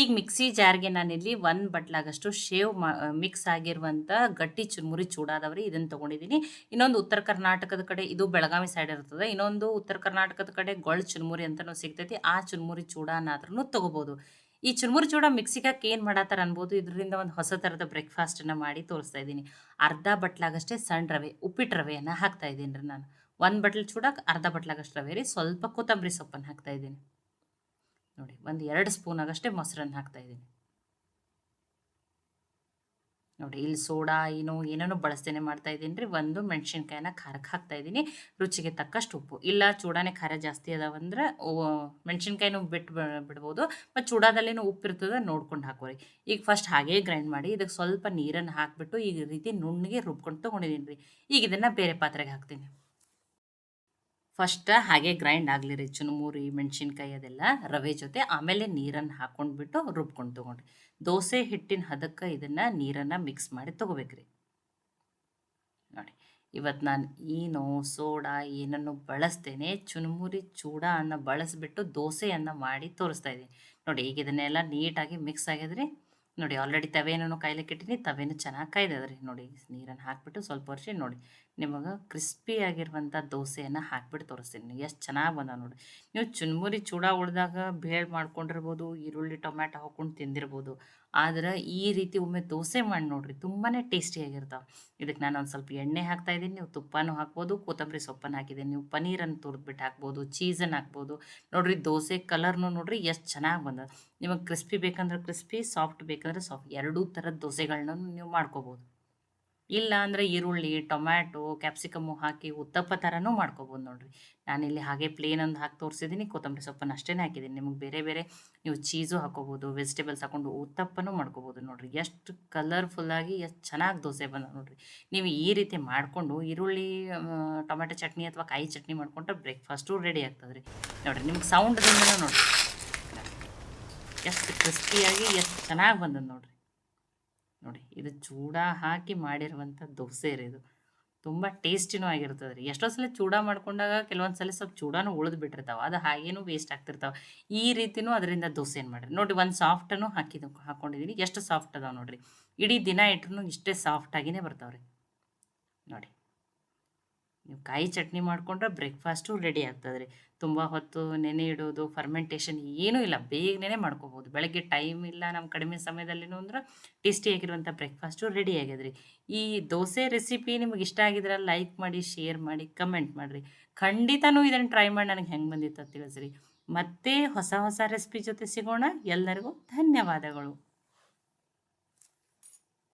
ಈಗ ಮಿಕ್ಸಿ ಜಾರ್ಗೆ ನಾನಿಲ್ಲಿ ಒಂದು ಬಟ್ಲಾಗಷ್ಟು ಶೇವ್ ಮಿಕ್ಸ್ ಆಗಿರುವಂಥ ಗಟ್ಟಿ ಚುರುಮುರಿ ಚೂಡಾದವ್ರಿ ಇದನ್ನು ತೊಗೊಂಡಿದ್ದೀನಿ ಇನ್ನೊಂದು ಉತ್ತರ ಕರ್ನಾಟಕದ ಕಡೆ ಇದು ಬೆಳಗಾವಿ ಸೈಡ್ ಇರ್ತದೆ. ಇನ್ನೊಂದು ಉತ್ತರ ಕರ್ನಾಟಕದ ಕಡೆ ಗೊಳ್ ಚುರುಮುರಿ ಅಂತಲೂ ಸಿಗ್ತೈತಿ. ಆ ಚುರುಮುರಿ ಚೂಡಾನಾದ್ರೂ ತೊಗೋಬೋದು. ಈ ಚುರುಮುರಿ ಚೂಡ ಮಿಕ್ಸಿಗಾಕಿ ಏನು ಮಾಡತ್ತಾರ ಅನ್ಬೋದು? ಇದರಿಂದ ಒಂದು ಹೊಸ ಥರದ ಬ್ರೇಕ್ಫಾಸ್ಟನ್ನು ಮಾಡಿ ತೋರಿಸ್ತಾ ಇದ್ದೀನಿ. ಅರ್ಧ ಬಟ್ಲಾಗಷ್ಟೇ ಸಣ್ಣ ರವೆ ಉಪ್ಪಿಟ್ಟು ರವೆಯನ್ನು ಹಾಕ್ತಾ ಇದ್ದೀನಿ ರೀ ನಾನು. ಒಂದು ಬಟ್ಲು ಚೂಡಕ್ಕೆ ಅರ್ಧ ಬಟ್ಲಾಗಷ್ಟು ರವೆ ರೀ. ಸ್ವಲ್ಪ ಕೊತ್ತಂಬರಿ ಸೊಪ್ಪನ್ನು ಹಾಕ್ತಾ ಇದ್ದೀನಿ. ನೋಡಿ, ಒಂದು ಎರಡು ಸ್ಪೂನ್ ಆಗಷ್ಟೇ ಮೊಸರನ್ನು ಹಾಕ್ತಾಯಿದ್ದೀನಿ ನೋಡಿ, ಇಲ್ಲಿ ಸೋಡಾ ಏನೋ ಏನೇನೋ ಬಳಸ್ತೇನೆ ಮಾಡ್ತಾ ಇದ್ದೀನಿ ರೀ. ಒಂದು ಮೆಣಸಿನ್ಕಾಯಿನ ಖಾರಕ್ಕೆ ಹಾಕ್ತಾ ಇದ್ದೀನಿ. ರುಚಿಗೆ ತಕ್ಕಷ್ಟು ಉಪ್ಪು. ಇಲ್ಲ, ಚೂಡಾನೇ ಖಾರ ಜಾಸ್ತಿ ಅದಾವಂದ್ರೆ ಮೆಣಸಿನ್ಕಾಯಿನೂ ಬಿಟ್ಟು ಬಿಡ್ಬೋದು. ಮತ್ತು ಚೂಡಾದಲ್ಲಿನೂ ಉಪ್ಪು ಇರ್ತದೆ, ನೋಡ್ಕೊಂಡು ಹಾಕೋರಿ ಈಗ ಫಸ್ಟ್ ಹಾಗೇ ಗ್ರೈಂಡ್ ಮಾಡಿ, ಇದಕ್ಕೆ ಸ್ವಲ್ಪ ನೀರನ್ನು ಹಾಕಿಬಿಟ್ಟು, ಈ ರೀತಿ ನುಣ್ಣಗೆ ರುಬ್ಕೊಂಡು ತೊಗೊಂಡಿದ್ದೀನಿ ರೀ. ಈಗ ಇದನ್ನು ಬೇರೆ ಪಾತ್ರೆಗೆ ಹಾಕ್ತೀನಿ. ಫಸ್ಟ್ ಹಾಗೆ ಗ್ರೈಂಡ್ ಆಗಲಿ ರೀ ಚುನುಮುರಿ ಮೆಣಸಿನ್ಕಾಯಿ ಅದೆಲ್ಲ, ರವೆ ಜೊತೆ, ಆಮೇಲೆ ನೀರನ್ನು ಹಾಕ್ಕೊಂಡ್ಬಿಟ್ಟು ರುಬ್ಕೊಂಡು ತೊಗೊಂಡ್ರಿ. ದೋಸೆ ಹಿಟ್ಟಿನ ಹದಕ್ಕೆ ಇದನ್ನು ನೀರನ್ನು ಮಿಕ್ಸ್ ಮಾಡಿ ತೊಗೋಬೇಕ್ರಿ. ನೋಡಿ ಇವತ್ತು ನಾನು ಏನೋ ಸೋಡಾ ಏನನ್ನು ಬಳಸ್ತೇನೆ ಚುನಮುರಿ ಚೂಡ ಅನ್ನ ಬಳಸಿಬಿಟ್ಟು ದೋಸೆಯನ್ನು ಮಾಡಿ ತೋರಿಸ್ತಾ ಇದ್ದೀನಿ. ನೋಡಿ, ಈಗ ಇದನ್ನೆಲ್ಲ ನೀಟಾಗಿ ಮಿಕ್ಸ್ ಆಗಿದ್ರಿ. ನೋಡಿ ಆಲ್ರೆಡಿ ತವೇನೂ ಕಾಯ್ಲಿಕ್ಕೆ ಇಟ್ಟಿನಿ ತವೇನು ಚೆನ್ನಾಗಿ ಕಾಯ್ದದ್ರಿ ನೋಡಿ ನೀರನ್ನು ಹಾಕಿಬಿಟ್ಟು ಸ್ವಲ್ಪ ವರ್ಷ ನೋಡಿ. ನಿಮಗೆ ಕ್ರಿಸ್ಪಿ ಆಗಿರುವಂಥ ದೋಸೆಯನ್ನು ಹಾಕ್ಬಿಟ್ಟು ತೋರಿಸ್ತೀನಿ. ಎಷ್ಟು ಚೆನ್ನಾಗಿ ಬಂದ ನೋಡಿ. ನೀವು ಚುನ್ಮುರಿ ಚೂಡ ಉಳಿದಾಗ ಬೇಳೆ ಮಾಡ್ಕೊಂಡಿರ್ಬೋದು, ಈರುಳ್ಳಿ, ಟೊಮ್ಯಾಟೊ ಹಾಕ್ಕೊಂಡು ತಿಂದಿರ್ಬೋದು. ಆದ್ರೆ ಈ ರೀತಿ ಒಮ್ಮೆ ದೋಸೆ ಮಾಡಿ ನೋಡಿರಿ ತುಂಬಾ ಟೇಸ್ಟಿಯಾಗಿರ್ತಾವೆ ಇದಕ್ಕೆ ನಾನು ಒಂದು ಸ್ವಲ್ಪ ಎಣ್ಣೆ ಹಾಕ್ತಾ ಇದ್ದೀನಿ, ನೀವು ತುಪ್ಪನೂ ಹಾಕ್ಬೋದು, ಕೊತ್ತಂಬರಿ ಸೊಪ್ಪನ್ನು ಹಾಕಿದ್ದೀನಿ. ನೀವು ಪನೀರನ್ನು ತುರಿದ್ಬಿಟ್ಟು ಹಾಕ್ಬೋದು, ಚೀಸನ್ನು ಹಾಕ್ಬೋದು. ನೋಡಿರಿ ದೋಸೆ ಕಲರ್ನು ನೋಡಿರಿ ಎಷ್ಟು ಚೆನ್ನಾಗಿ ಬಂದದ. ನಿಮಗೆ ಕ್ರಿಸ್ಪಿ ಬೇಕಂದ್ರೆ ಕ್ರಿಸ್ಪಿ, ಸಾಫ್ಟ್ ಬೇಕಂದ್ರೆ ಸಾಫ್ಟ್ ಎರಡೂ ಥರದ ದೋಸೆಗಳನ್ನ ನೀವು ಮಾಡ್ಕೋಬೋದು. ಇಲ್ಲ ಅಂದರೆ ಈರುಳ್ಳಿ, ಟೊಮ್ಯಾಟೊ ಕ್ಯಾಪ್ಸಿಕಮ್ಮು ಹಾಕಿ ಉತ್ತಪ್ಪ ಥರನೂ ಮಾಡ್ಕೊಬೋದು ನೋಡಿರಿ. ನಾನಿಲ್ಲಿ ಹಾಗೆ ಪ್ಲೇನ್ ಒಂದು ಹಾಕಿ ತೋರಿಸಿದ್ದೀನಿ ಕೊತ್ತಂಬರಿ ಸೊಪ್ಪನ್ನು ಅಷ್ಟೇ ಹಾಕಿದ್ದೀನಿ ನಿಮಗೆ ಬೇರೆ ಬೇರೆ ನೀವು ಚೀಸು ಹಾಕೋಬೋದು ವೆಜಿಟೇಬಲ್ಸ್ ಹಾಕೊಂಡು ಉತ್ತಪ್ಪನೂ ಮಾಡ್ಕೋಬೋದು ನೋಡಿರಿ. ಎಷ್ಟು ಕಲರ್ಫುಲ್ಲಾಗಿ ಎಷ್ಟು ಚೆನ್ನಾಗಿ ದೋಸೆ ಬಂದ ನೋಡಿರಿ. ನೀವು ಈ ರೀತಿ ಮಾಡಿಕೊಂಡು ಈರುಳ್ಳಿ ಟೊಮೆಟೊ ಚಟ್ನಿ ಅಥವಾ ಕಾಯಿ ಚಟ್ನಿ ಮಾಡ್ಕೊಂಡ್ರೆ ಬ್ರೇಕ್ಫಾಸ್ಟು ರೆಡಿ ಆಗ್ತದೆ ರೀ ನೋಡಿರಿ, ನಿಮ್ಗೆ ಸೌಂಡ್ದಿಂದ ನೋಡಿರಿ. ಎಷ್ಟು ಕ್ರಿಸ್ಪಿಯಾಗಿ ಎಷ್ಟು ಚೆನ್ನಾಗಿ ಬಂದದ್ದು ನೋಡಿರಿ. ನೋಡಿ ಇದು ಚೂಡ ಹಾಕಿ ಮಾಡಿರುವಂಥ ದೋಸೆ ರೀ ಇದು. ತುಂಬ ಟೇಸ್ಟಿನೂ ಆಗಿರ್ತದೆ ರೀ. ಎಷ್ಟೋ ಸಲ ಚೂಡ ಮಾಡ್ಕೊಂಡಾಗ ಕೆಲವೊಂದು ಸಲ ಸ್ವಲ್ಪ ಚೂಡಾನು ಉಳಿದು ಬಿಟ್ಟಿರ್ತಾವೆ. ಅದು ಹಾಗೇನೂ ವೇಸ್ಟ್ ಆಗ್ತಿರ್ತಾವೆ. ಈ ರೀತಿನೂ ಅದರಿಂದ ದೋಸೆ ಏನು ಮಾಡಿರಿ? ನೋಡಿ ಒಂದು ಸಾಫ್ಟನ್ನು ಹಾಕಿದ್ದು ಹಾಕ್ಕೊಂಡಿದ್ದೀನಿ ಎಷ್ಟು ಸಾಫ್ಟ್ ಅದಾವೆ ನೋಡಿರಿ? ಇಡೀ ದಿನ ಇಟ್ರೂ ಇಷ್ಟೇ ಸಾಫ್ಟಾಗಿಯೇ ಬರ್ತಾವೆ ರೀ ನೋಡಿ. ನೀವು ಕಾಯಿ ಚಟ್ನಿ ಮಾಡಿಕೊಂಡ್ರೆ ಬ್ರೇಕ್ಫಾಸ್ಟು ರೆಡಿ ಆಗ್ತದೆ ರೀ ತುಂಬ ಹೊತ್ತು ನೆನೆ ಇಡೋದು ಫರ್ಮೆಂಟೇಷನ್ ಏನೂ ಇಲ್ಲ. ಬೇಗನೆ ಮಾಡ್ಕೋಬೋದು. ಬೆಳಗ್ಗೆ ಟೈಮ್ ಇಲ್ಲ ನಮ್ಮ ಕಡಿಮೆ ಸಮಯದಲ್ಲಿನೂ ಅಂದ್ರೆ ಟೇಸ್ಟಿಯಾಗಿರುವಂಥ ಬ್ರೇಕ್ಫಾಸ್ಟು ರೆಡಿ ಆಗ್ಯದ್ರಿ. ಈ ದೋಸೆ ರೆಸಿಪಿ ನಿಮ್ಗೆ ಇಷ್ಟ ಆಗಿದ್ರೆ ಲೈಕ್ ಮಾಡಿ ಶೇರ್ ಮಾಡಿ ಕಮೆಂಟ್ ಮಾಡಿರಿ. ಖಂಡಿತನೂ ಇದನ್ನು ಟ್ರೈ ಮಾಡಿ ನನಗೆ ಹೆಂಗೆ ಬಂದಿತ್ತು ತಿಳಿಸ್ರಿ. ಮತ್ತೆ ಹೊಸ ಹೊಸ ರೆಸಿಪಿ ಜೊತೆ ಸಿಗೋಣ. ಎಲ್ಲರಿಗೂ ಧನ್ಯವಾದಗಳು.